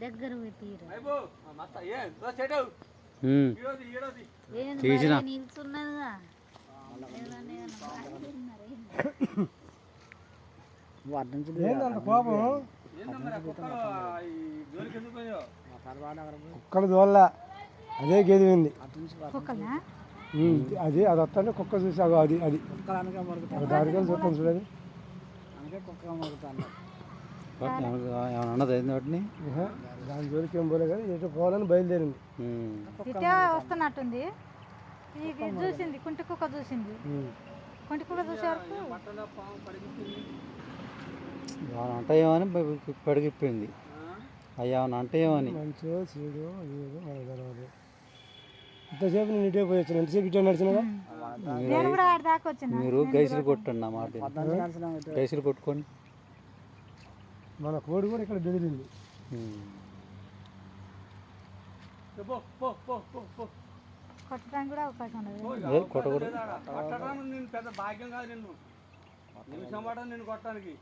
దగ్గర తీసిన. నిల్చున్నదిగా? కోపం? కుక్కలు దోళ్ళ అదే గేది ఉంది అది అది వస్తానే కుక్క చూసి అగో అది అది. దానికి చూస్తాను చూడండి. ఏమన్నా అన్నది ఏంది వాటిని దాని జోలికి ఏం పోలే కానీ ఎటు పోవాలని బయలుదేరింది. వస్తున్నట్టుంది. చూసింది కుంటి కుక్క చూసింది. కుంటి కుక్క చూసే వరకు ఏమన్నా అంటాయేమని పడిగిపోయింది. అవి ఏమన్నా అంటాయేమని. మంచో చెడు ఏదో మనకు ఇంతసేపు నేను ఇటే పోయి వచ్చాను. ఎంతసేపు ఇటే నడిచినగా నేను కూడా ఆడి దాకా వచ్చిన. మీరు గైసులు కొట్టండి నా మాట. గైసులు కొట్టుకొని. మన కోడి కూడా ఇక్కడ బెదిరింది. కొట్టడానికి కూడా అవకాశం ఉండదు. ఏ కొట్టకూడదు. పెద్ద భాగ్యం కాదు నిన్ను. నిమిషం పడదు కొట్టడానికి.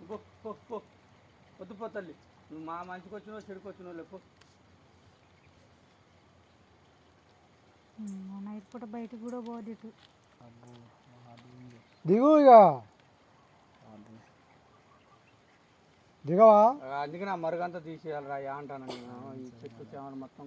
పో, పో, పో. వద్దు పో తల్లి. నువ్వు మా మంచికి వచ్చినావు చెడుకు వచ్చినావు లేపు. నైట్ పూట బయటకు కూడా పోదు ఇటు. దిగు ఇక. దిగవా? అందుకే నా మరుగంతా తీసేయాలి రా అంటాను నేను. ఈ చెట్టు చేమలు మొత్తం